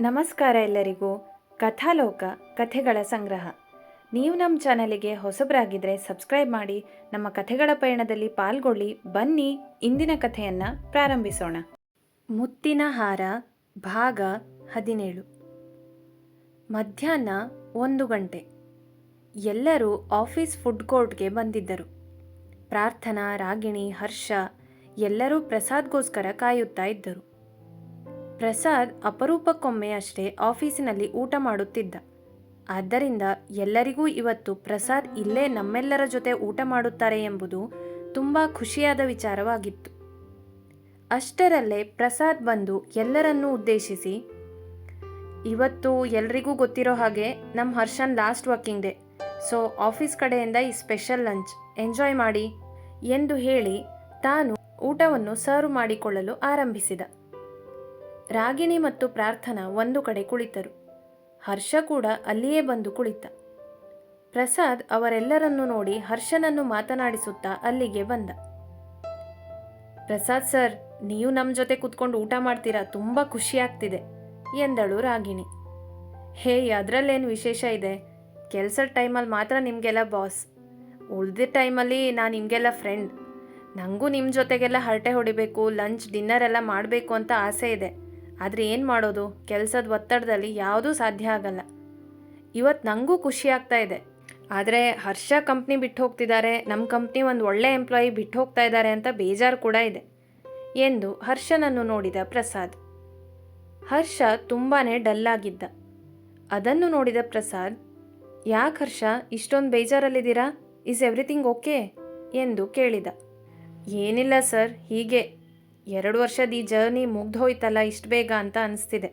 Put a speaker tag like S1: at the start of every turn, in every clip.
S1: ನಮಸ್ಕಾರ ಎಲ್ಲರಿಗೂ. ಕಥಾಲೋಕ, ಕಥೆಗಳ ಸಂಗ್ರಹ. ನೀವು ನಮ್ಮ ಚಾನಲಿಗೆ ಹೊಸಬರಾಗಿದ್ದರೆ ಸಬ್ಸ್ಕ್ರೈಬ್ ಮಾಡಿ, ನಮ್ಮ ಕಥೆಗಳ ಪಯಣದಲ್ಲಿ ಪಾಲ್ಗೊಳ್ಳಿ, ಬನ್ನಿ, ಇಂದಿನ ಕಥೆಯನ್ನು ಪ್ರಾರಂಭಿಸೋಣ. ಮುತ್ತಿನ ಹಾರ, ಭಾಗ ಹದಿನೇಳು. ಮಧ್ಯಾಹ್ನ ಒಂದು ಗಂಟೆ. ಎಲ್ಲರೂ ಆಫೀಸ್ ಫುಡ್ ಕೋರ್ಟ್ಗೆ ಬಂದಿದ್ದರು. ಪ್ರಾರ್ಥನಾ, ರಾಗಿಣಿ, ಹರ್ಷ ಎಲ್ಲರೂ ಪ್ರಸಾದ್ಗೋಸ್ಕರ ಕಾಯುತ್ತಾ ಇದ್ದರು. ಪ್ರಸಾದ್ ಅಪರೂಪಕ್ಕೊಮ್ಮೆ ಅಷ್ಟೇ ಆಫೀಸಿನಲ್ಲಿ ಊಟ ಮಾಡುತ್ತಿದ್ದ. ಆದ್ದರಿಂದ ಎಲ್ಲರಿಗೂ ಇವತ್ತು ಪ್ರಸಾದ್ ಇಲ್ಲೇ ನಮ್ಮೆಲ್ಲರ ಜೊತೆ ಊಟ ಮಾಡುತ್ತಾರೆ ಎಂಬುದು ತುಂಬ ಖುಷಿಯಾದ ವಿಚಾರವಾಗಿತ್ತು. ಅಷ್ಟರಲ್ಲೇ ಪ್ರಸಾದ್ ಬಂದು ಎಲ್ಲರನ್ನೂ ಉದ್ದೇಶಿಸಿ, ಇವತ್ತು ಎಲ್ರಿಗೂ ಗೊತ್ತಿರೋ ಹಾಗೆ ನಮ್ಮ Harshan last working day so office ಕಡೆಯಿಂದ ಈ ಸ್ಪೆಷಲ್ ಲಂಚ್ ಎಂಜಾಯ್ ಮಾಡಿ ಎಂದು ಹೇಳಿ ತಾನು ಊಟವನ್ನು ಸರ್ವ್ ಮಾಡಿಕೊಳ್ಳಲು ಆರಂಭಿಸಿದ. ರಾಗಿಣಿ ಮತ್ತು ಪ್ರಾರ್ಥನಾ ಒಂದು ಕಡೆ ಕುಳಿತರು. ಹರ್ಷ ಕೂಡ ಅಲ್ಲಿಯೇ ಬಂದು ಕುಳಿತ. ಪ್ರಸಾದ್ ಅವರೆಲ್ಲರನ್ನು ನೋಡಿ ಹರ್ಷನನ್ನು ಮಾತನಾಡಿಸುತ್ತಾ ಅಲ್ಲಿಗೆ ಬಂದ. ಪ್ರಸಾದ್ ಸರ್, ನೀವು ನಮ್ಮ ಜೊತೆ ಕುತ್ಕೊಂಡು ಊಟ ಮಾಡ್ತೀರಾ? ತುಂಬ ಖುಷಿ ಆಗ್ತಿದೆ ಎಂದಳು ರಾಗಿಣಿ. ಹೇ, ಅದರಲ್ಲೇನು ವಿಶೇಷ ಇದೆ? ಕೆಲಸದ ಟೈಮಲ್ಲಿ ಮಾತ್ರ ನಿಮಗೆಲ್ಲ ಬಾಸ್. ಉಳಿದ ಟೈಮಲ್ಲಿ ನಾನು ನಿಮಗೆಲ್ಲ ಫ್ರೆಂಡ್. ನನಗೂ ನಿಮ್ಮ ಜೊತೆಗೆಲ್ಲ ಹರಟೆ ಹೊಡಿಬೇಕು, ಲಂಚ್ ಡಿನ್ನರ್ ಎಲ್ಲ ಮಾಡಬೇಕು ಅಂತ ಆಸೆ ಇದೆ. ಆದರೆ ಏನು ಮಾಡೋದು? ಕೆಲಸದ ಒತ್ತಡದಲ್ಲಿ ಯಾವುದೂ ಸಾಧ್ಯ ಆಗಲ್ಲ. ಇವತ್ತು ನನಗೂ ಖುಷಿ ಆಗ್ತಾ ಇದೆ. ಆದರೆ ಹರ್ಷ ಕಂಪ್ನಿ ಬಿಟ್ಟು ಹೋಗ್ತಿದ್ದಾರೆ. ನಮ್ಮ ಕಂಪ್ನಿ ಒಂದು ಒಳ್ಳೆ ಎಂಪ್ಲಾಯಿ ಬಿಟ್ಟು ಹೋಗ್ತಾ ಇದ್ದಾರೆ ಅಂತ ಬೇಜಾರು ಕೂಡ ಇದೆ ಎಂದು ಹರ್ಷನನ್ನು ನೋಡಿದ ಪ್ರಸಾದ್. ಹರ್ಷ ತುಂಬಾ ಡಲ್ಲಾಗಿದ್ದ ಅದನ್ನು ನೋಡಿದ ಪ್ರಸಾದ್, ಯಾಕೆ ಹರ್ಷ, ಇಷ್ಟೊಂದು ಬೇಜಾರಲ್ಲಿದ್ದೀರಾ? Is everything okay? ಎಂದು ಕೇಳಿದ. ಏನಿಲ್ಲ ಸರ್, ಹೀಗೆ. ಎರಡು ವರ್ಷದ ಈ ಜರ್ನಿ ಮುಗ್ದೋಯ್ತಲ್ಲ ಇಷ್ಟು ಬೇಗ ಅಂತ ಅನಿಸ್ತಿದೆ.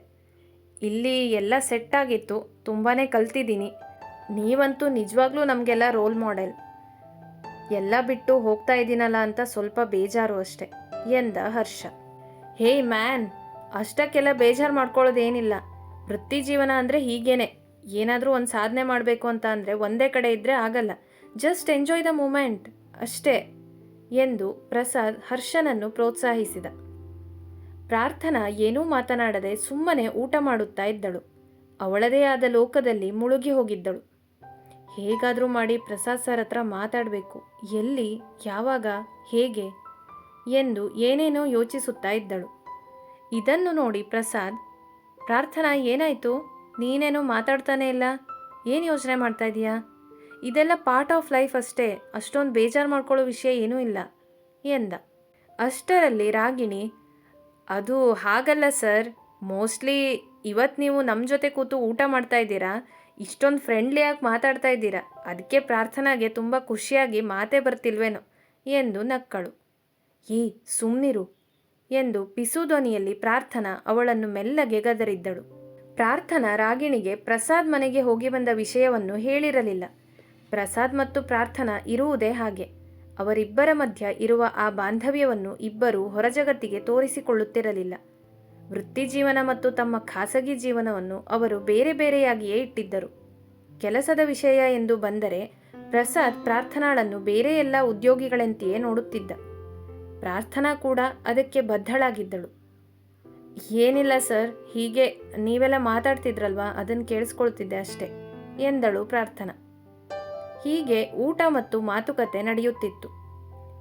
S1: ಇಲ್ಲಿ ಎಲ್ಲ ಸೆಟ್ ಆಗಿತ್ತು ತುಂಬಾ ಕಲ್ತಿದ್ದೀನಿ. ನೀವಂತೂ ನಿಜವಾಗ್ಲೂ ನಮಗೆಲ್ಲ ರೋಲ್ ಮಾಡೆಲ್. ಎಲ್ಲ ಬಿಟ್ಟು ಹೋಗ್ತಾ ಇದ್ದೀನಲ್ಲ ಅಂತ ಸ್ವಲ್ಪ ಬೇಜಾರು ಅಷ್ಟೆ, ಎಂದ ಹರ್ಷ. ಹೇ ಮ್ಯಾನ್, ಅಷ್ಟಕ್ಕೆಲ್ಲ ಬೇಜಾರು ಮಾಡ್ಕೊಳ್ಳೋದೇನಿಲ್ಲ. ವೃತ್ತಿ ಜೀವನ ಅಂದರೆ ಹೀಗೇನೆ. ಏನಾದರೂ ಒಂದು ಸಾಧನೆ ಮಾಡಬೇಕು ಅಂತ ಅಂದರೆ ಒಂದೇ ಕಡೆ ಇದ್ದರೆ ಆಗಲ್ಲ. Just enjoy the moment. ಅಷ್ಟೇ. ಎಂದು ಪ್ರಸಾದ್ ಹರ್ಷನನ್ನು ಪ್ರೋತ್ಸಾಹಿಸಿದ. ಪ್ರಾರ್ಥನಾ ಏನೂ ಮಾತನಾಡದೆ ಸುಮ್ಮನೆ ಊಟ ಮಾಡುತ್ತಾ ಇದ್ದಳು. ಅವಳದೇ ಆದ ಲೋಕದಲ್ಲಿ ಮುಳುಗಿ ಹೋಗಿದ್ದಳು. ಹೇಗಾದರೂ ಮಾಡಿ ಪ್ರಸಾದ್ ಸರ್ ಹತ್ರ ಮಾತಾಡಬೇಕು. ಎಲ್ಲಿ, ಯಾವಾಗ, ಹೇಗೆ ಎಂದು ಏನೇನೋ ಯೋಚಿಸುತ್ತಾ ಇದ್ದಳು. ಇದನ್ನು ನೋಡಿ ಪ್ರಸಾದ್, ಪ್ರಾರ್ಥನಾ ಏನಾಯಿತು? ನೀನೇನೋ ಮಾತಾಡ್ತಾನೇ ಇಲ್ಲ? ಏನು ಯೋಚನೆ ಮಾಡ್ತಾ ಇದೀಯಾ? ಇದೆಲ್ಲ ಪಾರ್ಟ್ ಆಫ್ ಲೈಫ್ ಅಷ್ಟೇ. ಅಷ್ಟೊಂದು ಬೇಜಾರು ಮಾಡ್ಕೊಳ್ಳೋ ವಿಷಯ ಏನೂ ಇಲ್ಲ, ಎಂದ. ಅಷ್ಟರಲ್ಲಿ ರಾಗಿಣಿ, ಅದು ಹಾಗಲ್ಲ ಸರ್. ಮೋಸ್ಟ್ಲಿ ಇವತ್ತು ನೀವು ನಮ್ಮ ಜೊತೆ ಕೂತು ಊಟ ಮಾಡ್ತಾ ಇದ್ದೀರಾ? ಇಷ್ಟೊಂದು ಫ್ರೆಂಡ್ಲಿಯಾಗಿ ಮಾತಾಡ್ತಾ ಇದ್ದೀರಾ? ಅದಕ್ಕೆ ಪ್ರಾರ್ಥನಾಗೆ ತುಂಬ ಖುಷಿಯಾಗಿ ಮಾತೇ ಬರ್ತಿಲ್ವೇನೋ? ಎಂದು ನಕ್ಕಳು. ಏ ಸುಮ್ಮನಿರು ಎಂದು ಪಿಸುಧ್ವನಿಯಲ್ಲಿ ಪ್ರಾರ್ಥನಾ ಅವಳನ್ನು ಮೆಲ್ಲಗೆ ಗದರಿದ್ದಳು. ಪ್ರಾರ್ಥನಾ ರಾಗಿಣಿಗೆ ಪ್ರಸಾದ್ ಮನೆಗೆ ಹೋಗಿ ಬಂದ ವಿಷಯವನ್ನು ಹೇಳಿರಲಿಲ್ಲ. ಪ್ರಸಾದ್ ಮತ್ತು ಪ್ರಾರ್ಥನಾ ಇರುವುದೇ ಹಾಗೆ. ಅವರಿಬ್ಬರ ಮಧ್ಯ ಇರುವ ಆ ಬಾಂಧವ್ಯವನ್ನು ಇಬ್ಬರೂ ಹೊರಜಗತ್ತಿಗೆ ತೋರಿಸಿಕೊಳ್ಳುತ್ತಿರಲಿಲ್ಲ. ವೃತ್ತಿ ಜೀವನ ಮತ್ತು ತಮ್ಮ ಖಾಸಗಿ ಜೀವನವನ್ನು ಅವರು ಬೇರೆ ಬೇರೆಯಾಗಿಯೇ ಇಟ್ಟಿದ್ದರು. ಕೆಲಸದ ವಿಷಯ ಎಂದು ಬಂದರೆ, ಪ್ರಸಾದ್ ಪ್ರಾರ್ಥನಾಳನ್ನು ಬೇರೆ ಎಲ್ಲ ಉದ್ಯೋಗಿಗಳಂತೆಯೇ ನೋಡುತ್ತಿದ್ದ. ಪ್ರಾರ್ಥನಾ ಕೂಡ ಅದಕ್ಕೆ ಬದ್ಧಳಾಗಿದ್ದಳು. ಏನಿಲ್ಲ ಸರ್, ಹೀಗೆ ನೀವೆಲ್ಲ ಮಾತಾಡ್ತಿದ್ರಲ್ವಾ ಅದನ್ನು ಕೇಳಿಸ್ಕೊಳ್ತಿದ್ದೆ ಅಷ್ಟೇ, ಎಂದಳು ಪ್ರಾರ್ಥನಾ. ಹೀಗೆ ಊಟ ಮತ್ತು ಮಾತುಕತೆ ನಡೆಯುತ್ತಿತ್ತು.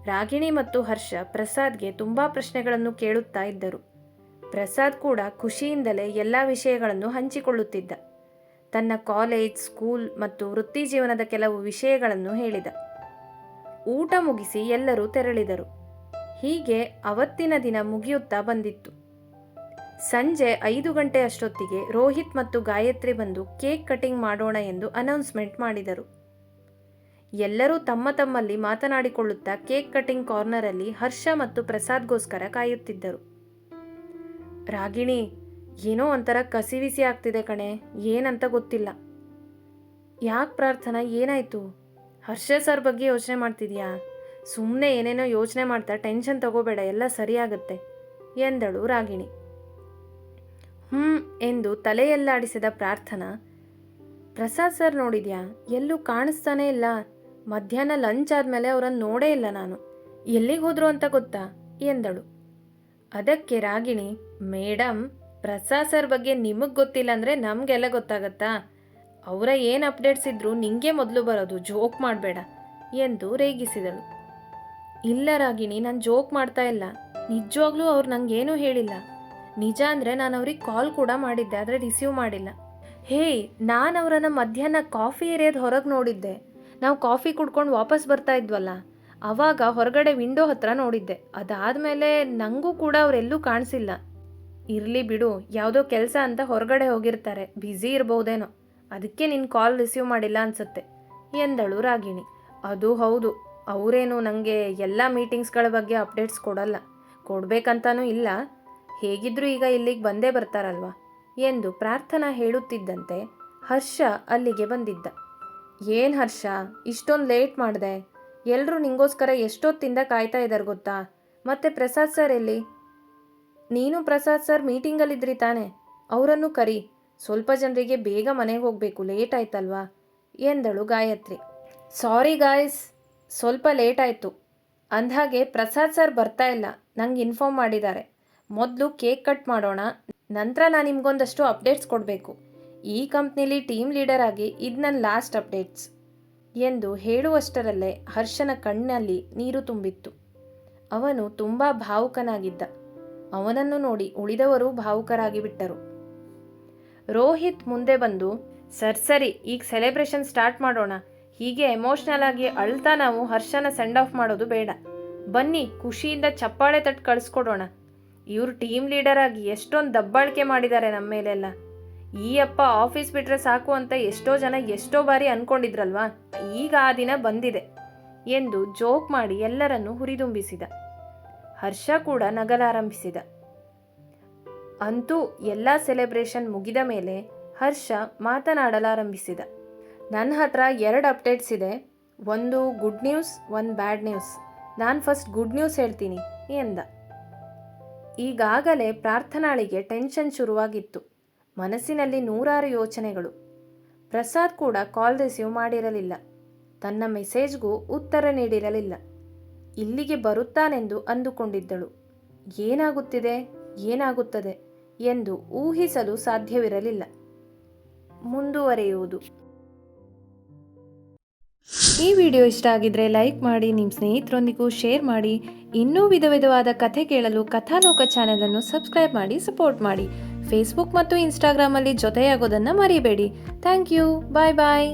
S1: ರಾಗಿಣಿ ಮತ್ತು ಹರ್ಷ ಪ್ರಸಾದ್ಗೆ ತುಂಬ ಪ್ರಶ್ನೆಗಳನ್ನು ಕೇಳುತ್ತಾ ಇದ್ದರು. ಪ್ರಸಾದ್ ಕೂಡ ಖುಷಿಯಿಂದಲೇ ಎಲ್ಲ ವಿಷಯಗಳನ್ನು ಹಂಚಿಕೊಳ್ಳುತ್ತಿದ್ದ. ತನ್ನ ಕಾಲೇಜ್, ಸ್ಕೂಲ್ ಮತ್ತು ವೃತ್ತಿ ಜೀವನದ ಕೆಲವು ವಿಷಯಗಳನ್ನು ಹೇಳಿದ. ಊಟ ಮುಗಿಸಿ ಎಲ್ಲರೂ ತೆರಳಿದರು. ಹೀಗೆ ಅವತ್ತಿನ ದಿನ ಮುಗಿಯುತ್ತಾ ಬಂದಿತ್ತು. ಸಂಜೆ ಐದು ಗಂಟೆ ಅಷ್ಟೊತ್ತಿಗೆ ರೋಹಿತ್ ಮತ್ತು ಗಾಯತ್ರಿ ಬಂದು ಕೇಕ್ ಕಟಿಂಗ್ ಮಾಡೋಣ ಎಂದು ಅನೌನ್ಸ್ಮೆಂಟ್ ಮಾಡಿದರು. ಎಲ್ಲರೂ ತಮ್ಮ ತಮ್ಮಲ್ಲಿ ಮಾತನಾಡಿಕೊಳ್ಳುತ್ತಾ ಕೇಕ್ ಕಟಿಂಗ್ ಕಾರ್ನರಲ್ಲಿ ಹರ್ಷ ಮತ್ತು ಪ್ರಸಾದ್ಗೋಸ್ಕರ ಕಾಯುತ್ತಿದ್ದರು. ರಾಗಿಣಿ, ಏನೋ ಒಂಥರ ಕಸಿವಿಸಿ ಆಗ್ತಿದೆ ಕಣೆ, ಏನಂತ ಗೊತ್ತಿಲ್ಲ. ಯಾಕೆ ಪ್ರಾರ್ಥನಾ, ಏನಾಯ್ತು? ಹರ್ಷ ಸರ್ ಬಗ್ಗೆ ಯೋಚನೆ ಮಾಡ್ತಿದ್ಯಾ? ಸುಮ್ಮನೆ ಏನೇನೋ ಯೋಚನೆ ಮಾಡ್ತಾ ಟೆನ್ಷನ್ ತಗೋಬೇಡ, ಎಲ್ಲ ಸರಿಯಾಗುತ್ತೆ, ಎಂದಳು ರಾಗಿಣಿ. ಹ್ಞೂ ಎಂದು ತಲೆಯಲ್ಲಾಡಿಸಿದ ಪ್ರಾರ್ಥನಾ, ಪ್ರಸಾದ್ ಸರ್ ನೋಡಿದ್ಯಾ? ಎಲ್ಲೂ ಕಾಣಿಸ್ತಾನೇ ಇಲ್ಲ ಮಧ್ಯಾಹ್ನ ಲಂಚ್ ಆದಮೇಲೆ ಅವರನ್ನು ನೋಡೇ ಇಲ್ಲ ನಾನು. ಎಲ್ಲಿಗೆ ಹೋದ್ರು ಅಂತ ಗೊತ್ತಾ? ಎಂದಳು. ಅದಕ್ಕೆ ರಾಗಿಣಿ ಮೇಡಮ್ ಪ್ರಸಾದ್ ಸರ್ ಬಗ್ಗೆ ನಿಮಗೆ ಗೊತ್ತಿಲ್ಲ ಅಂದರೆ ನಮಗೆಲ್ಲ ಗೊತ್ತಾಗತ್ತಾ? ಅವರ ಏನು ಅಪ್ಡೇಟ್ಸ್ ಇದ್ರು ನಿಂಗೆ ಮೊದಲು ಬರೋದು ಜೋಕ್ ಮಾಡಬೇಡ, ಎಂದು ರೇಗಿಸಿದಳು. ಇಲ್ಲ ರಾಗಿಣಿ, ನಾನು ಜೋಕ್ ಮಾಡ್ತಾ ಇಲ್ಲ. ನಿಜವಾಗ್ಲೂ ಅವ್ರು ನಂಗೇನೂ ಹೇಳಿಲ್ಲ. ನಿಜ ಅಂದರೆ ನಾನು ಅವ್ರಿಗೆ ಕಾಲ್ ಕೂಡ ಮಾಡಿದ್ದೆ, ಆದರೆ ರಿಸೀವ್ ಮಾಡಿಲ್ಲ. ಹೇ ನಾನು ಅವರನ್ನು ಮಧ್ಯಾಹ್ನ ಕಾಫಿ ಏರಿಯಾದ ಹೊರಗೆ ನೋಡಿದ್ದೆ. ನಾವು ಕಾಫಿ ಕುಡ್ಕೊಂಡು ವಾಪಸ್ ಬರ್ತಾ ಇದ್ವಲ್ಲ ಆವಾಗ ಹೊರಗಡೆ ವಿಂಡೋ ಹತ್ರ ನೋಡಿದ್ದೆ. ಅದಾದಮೇಲೆ ನನಗೂ ಕೂಡ ಅವರೆಲ್ಲೂ ಕಾಣಿಸಿಲ್ಲ. ಇರಲಿ ಬಿಡು, ಯಾವುದೋ ಕೆಲಸ ಅಂತ ಹೊರಗಡೆ ಹೋಗಿರ್ತಾರೆ, ಬ್ಯುಸಿ ಇರ್ಬೋದೇನೋ. ಅದಕ್ಕೆ ನಿನ್ನ ಕಾಲ್ ರಿಸೀವ್ ಮಾಡಿಲ್ಲ ಅನ್ಸುತ್ತೆ, ಎಂದಳು ರಾಗಿಣಿ. ಅದು ಹೌದು, ಅವರೇನು ನನಗೆ ಎಲ್ಲ ಮೀಟಿಂಗ್ಸ್ಗಳ ಬಗ್ಗೆ ಅಪ್ಡೇಟ್ಸ್ ಕೊಡಲ್ಲ. ಕೊಡಬೇಕಂತನೂ ಇಲ್ಲ. ಹೇಗಿದ್ರೂ ಈಗ ಇಲ್ಲಿಗೆ ಬಂದೇ ಬರ್ತಾರಲ್ವಾ, ಎಂದು ಪ್ರಾರ್ಥನಾ ಹೇಳುತ್ತಿದ್ದಂತೆ ಹರ್ಷ ಅಲ್ಲಿಗೆ ಬಂದಿದ್ದ. ಏನು ಹರ್ಷ? ಇಷ್ಟೊಂದು ಲೇಟ್ ಮಾಡಿದೆ. ಎಲ್ಲರೂ ನಿಂಗೋಸ್ಕರ ಎಷ್ಟೊತ್ತಿಂದ ಕಾಯ್ತಾ ಇದ್ದಾರೆ ಗೊತ್ತಾ? ಮತ್ತೆ ಪ್ರಸಾದ್ ಸರ್ ಎಲ್ಲಿ? ನೀನು ಪ್ರಸಾದ್ ಸರ್ ಮೀಟಿಂಗಲ್ಲಿದ್ರಿ ತಾನೆ. ಅವರನ್ನು ಕರಿ. ಸ್ವಲ್ಪ ಜನರಿಗೆ ಬೇಗ ಮನೆಗೆ ಹೋಗಬೇಕು. ಲೇಟ್ ಆಯ್ತಲ್ವಾ? ಎಂದಳು ಗಾಯತ್ರಿ. Sorry guys. ಸ್ವಲ್ಪ ಲೇಟ್ ಆಯಿತು. ಅಂದಹಾಗೆ ಪ್ರಸಾದ್ ಸರ್ ಬರ್ತಾ ಇಲ್ಲ. ನಂಗೆ ಇನ್ಫಾರ್ಮ್ ಮಾಡಿದ್ದಾರೆ ಮೊದಲು ಕೇಕ್ ಕಟ್ ಮಾಡೋಣ. ನಂತರ ನಾನು ನಿಮಗೊಂದಷ್ಟು ಅಪ್ಡೇಟ್ಸ್ ಕೊಡಬೇಕು. ಈ ಕಂಪ್ನಿಲಿ ಟೀಮ್ ಲೀಡರ್ ಆಗಿ ಇದು ನನ್ನ ಲಾಸ್ಟ್ ಅಪ್ಡೇಟ್ಸ್ ಎಂದು ಹೇಳುವಷ್ಟರಲ್ಲೇ ಹರ್ಷನ ಕಣ್ಣಲ್ಲಿ ನೀರು ತುಂಬಿತ್ತು. ಅವನು ತುಂಬ ಭಾವುಕನಾಗಿದ್ದ. ಅವನನ್ನು ನೋಡಿ ಉಳಿದವರು ಭಾವುಕರಾಗಿ ಬಿಟ್ಟರು. ರೋಹಿತ್ ಮುಂದೆ ಬಂದು, ಸರ್, ಸರಿ, ಈಗ ಸೆಲೆಬ್ರೇಷನ್ ಸ್ಟಾರ್ಟ್ ಮಾಡೋಣ. ಹೀಗೆ ಎಮೋಷ್ನಲ್ ಆಗಿ ಅಳ್ತಾ ನಾವು ಹರ್ಷನ ಸೆಂಡ್ ಆಫ್ ಮಾಡೋದು ಬೇಡ. ಬನ್ನಿ, ಖುಷಿಯಿಂದ ಚಪ್ಪಾಳೆ ತಟ್ಟು ಕಳಿಸ್ಕೊಡೋಣ. ಇವರು ಟೀಮ್ ಲೀಡರ್ ಆಗಿ ಎಷ್ಟೊಂದು ದಬ್ಬಾಳಿಕೆ ಮಾಡಿದ್ದಾರೆ ನಮ್ಮ ಮೇಲೆಲ್ಲ ಈ ಅಪ್ಪ ಆಫೀಸ್ ಬಿಟ್ರೆ ಸಾಕು ಅಂತ ಎಷ್ಟೋ ಜನ ಎಷ್ಟೋ ಬಾರಿ ಅನ್ಕೊಂಡಿದ್ರಲ್ವಾ? ಈಗ ಆ ದಿನ ಬಂದಿದೆ ಎಂದು ಜೋಕ್ ಮಾಡಿ ಎಲ್ಲರನ್ನು ಹುರಿದುಂಬಿಸಿದ. ಹರ್ಷ ಕೂಡ ನಗಲಾರಂಭಿಸಿದ ಅಂತೂ ಎಲ್ಲ ಸೆಲೆಬ್ರೇಷನ್ ಮುಗಿದ ಮೇಲೆ ಹರ್ಷ ಮಾತನಾಡಲಾರಂಭಿಸಿದ. ನನ್ನ ಹತ್ರ ಎರಡು ಅಪ್ಡೇಟ್ಸ್ ಇದೆ. ಒಂದು ಗುಡ್ ನ್ಯೂಸ್ ಒಂದು ಬ್ಯಾಡ್ ನ್ಯೂಸ್ ನಾನು ಫಸ್ಟ್ ಗುಡ್ ನ್ಯೂಸ್ ಹೇಳ್ತೀನಿ ಎಂದ. ಈಗಾಗಲೇ ಪ್ರಾರ್ಥನಾಳಿಗೆ ಟೆನ್ಷನ್ ಶುರುವಾಗಿತ್ತು. ಮನಸ್ಸಿನಲ್ಲಿ ನೂರಾರು ಯೋಚನೆಗಳು. ಪ್ರಸಾದ್ ಕೂಡ ಕಾಲ್ ರಿಸೀವ್ ಮಾಡಿರಲಿಲ್ಲ. ತನ್ನ ಮೆಸೇಜ್ಗೂ ಉತ್ತರ ನೀಡಿರಲಿಲ್ಲ. ಇಲ್ಲಿಗೆ ಬರುತ್ತಾನೆಂದು ಅಂದುಕೊಂಡಿದ್ದಳು. ಏನಾಗುತ್ತಿದೆ? ಏನಾಗುತ್ತದೆ? ಎಂದು ಊಹಿಸಲು ಸಾಧ್ಯವಿರಲಿಲ್ಲ. ಮುಂದುವರೆಯುವುದು. ಈ ವಿಡಿಯೋ ಇಷ್ಟ ಆಗಿದ್ರೆ ಲೈಕ್ ಮಾಡಿ ನಿಮ್ಮ ಸ್ನೇಹಿತರೊಂದಿಗೂ ಶೇರ್ ಮಾಡಿ. ಇನ್ನೂ ವಿಧ ವಿಧವಾದ ಕಥೆ ಕೇಳಲು ಕಥಾಲೋಕ ಚಾನೆಲನ್ನು ಸಬ್ಸ್ಕ್ರೈಬ್ ಮಾಡಿ, ಸಪೋರ್ಟ್ ಮಾಡಿ. ಫೇಸ್ಬುಕ್ ಮತ್ತು ಇನ್ಸ್ಟಾಗ್ರಾಮಲ್ಲಿ ಜೊತೆಯಾಗೋದನ್ನು ಮರಿಬೇಡಿ. Thank you bye bye